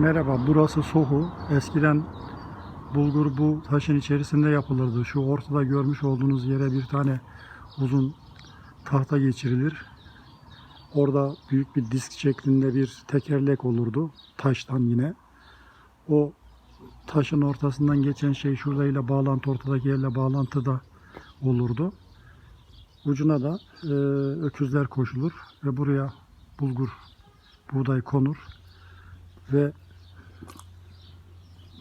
Merhaba, burası Sohu. Eskiden bulgur bu taşın içerisinde yapılırdı. Şu ortada görmüş olduğunuz yere bir tane uzun tahta geçirilir. Orada büyük bir disk şeklinde bir tekerlek olurdu. Taştan yine. O taşın ortasından geçen şey şuradayla bağlantı, ortadaki yerle bağlantı da olurdu. Ucuna da e, öküzler koşulur ve buraya bulgur, buğday konur ve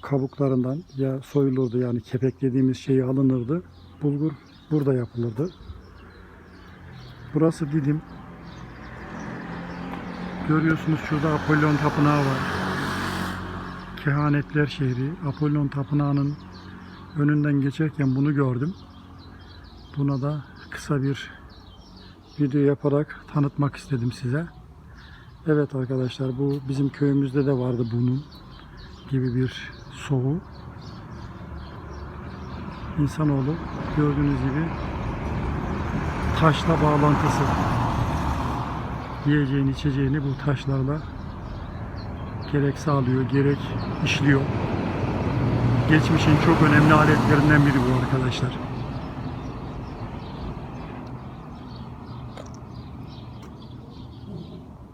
kabuklarından ya soyulurdu yani kepek dediğimiz şeyi alınırdı. Bulgur burada yapılırdı. Burası Didim. Görüyorsunuz şurada Apollon Tapınağı var. Kehanetler şehri. Apollon Tapınağı'nın önünden geçerken bunu gördüm. Buna da kısa bir video yaparak tanıtmak istedim size. Evet arkadaşlar bu bizim köyümüzde de vardı bunun gibi bir soğu. İnsanoğlu gördüğünüz gibi taşla bağlantısı. Yiyeceğini içeceğini bu taşlarla gerek sağlıyor gerek işliyor. Geçmişin çok önemli aletlerinden biri bu arkadaşlar.